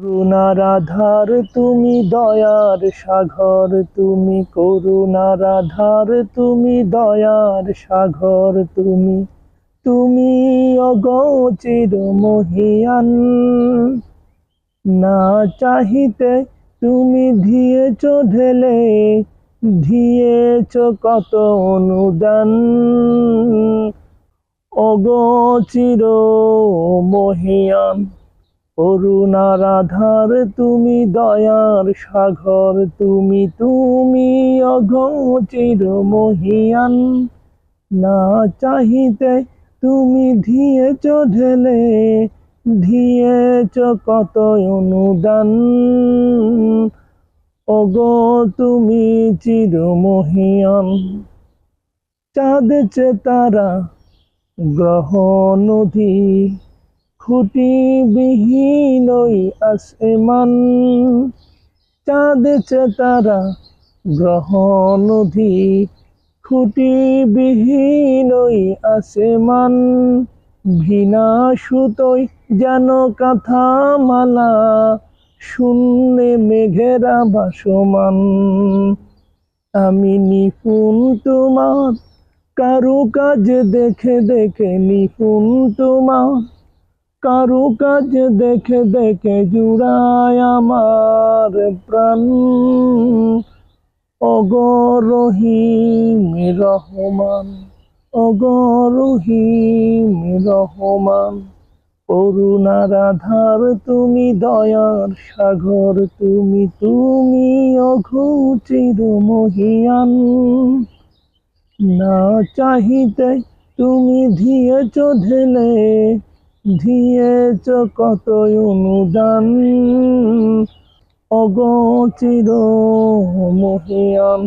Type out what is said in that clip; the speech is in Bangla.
করুণার আধার তুমি দয়ার সাগর, তুমি করুণার আধার তুমি দয়ার সাগর, তুমি তুমি অগচির মহিয়ান। না চাহিতে তুমি দিয়েছ ঢেলে, দিয়েছ কত অনুদান। অগচির মহিয়ান। করুণার আধার তুমি দয়ার সাগর, তুমি তুমি অঘচির মহিয়ান না চাহিতে তুমি দিয়েছ ঢেলে দিয়েছ কত অনুদান। অগ তুমি চির মহিয়ান চাঁদ তারা গ্রহ নদী। খুঁটি বিহীনই আসমান। চাঁদ তারা নদী খুঁটি বিহীনই আসমান। ভিনা সুতোই যেন কাঁথা মালা শূন্যে মেঘেরা ভাসমান। আমি নিপুণ তোমার কারু কাজ দেখে দেখে নিপুণ তোমার। কারু কাজ দেখে দেখে জুড়ায় আমার প্রাণ। অগরহিম রহমান অগরহিম রহমান করুণার আধার তুমি দয়ার সাগর, তুমি তুমি অঘচির মহিয়ান না চাহিতে তুমি দিয়েছ ঢেলে দিয়েছ কত অনুদান? অগচির মহিয়ান